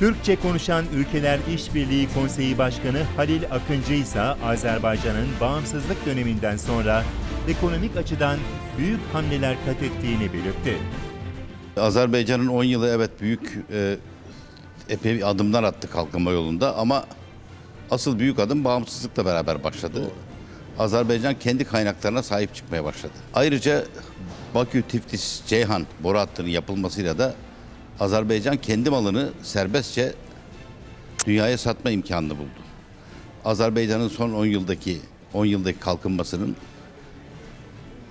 Türkçe konuşan Ülkeler İşbirliği Konseyi Başkanı Halil Akıncı ise Azerbaycan'ın bağımsızlık döneminden sonra ekonomik açıdan büyük hamleler kat ettiğini belirtti. Azerbaycan'ın 10 yılı evet büyük e, epey adımlar attı kalkınma yolunda ama asıl büyük adım bağımsızlıkla beraber başladı. Azerbaycan kendi kaynaklarına sahip çıkmaya başladı. Ayrıca Bakü, Tiflis, Ceyhan boru hattının yapılmasıyla da Azerbaycan kendi malını serbestçe dünyaya satma imkanını buldu. Azerbaycan'ın son 10 yıldaki 10 yıldaki kalkınmasının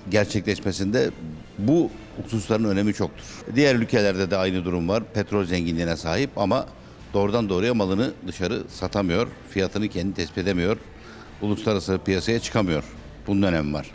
gerçekleşmesinde bu hususların önemi çoktur. Diğer ülkelerde de aynı durum var. Petrol zenginliğine sahip ama doğrudan doğruya malını dışarı satamıyor. Fiyatını kendi tespit edemiyor. Uluslararası piyasaya çıkamıyor. Bunun önemi var.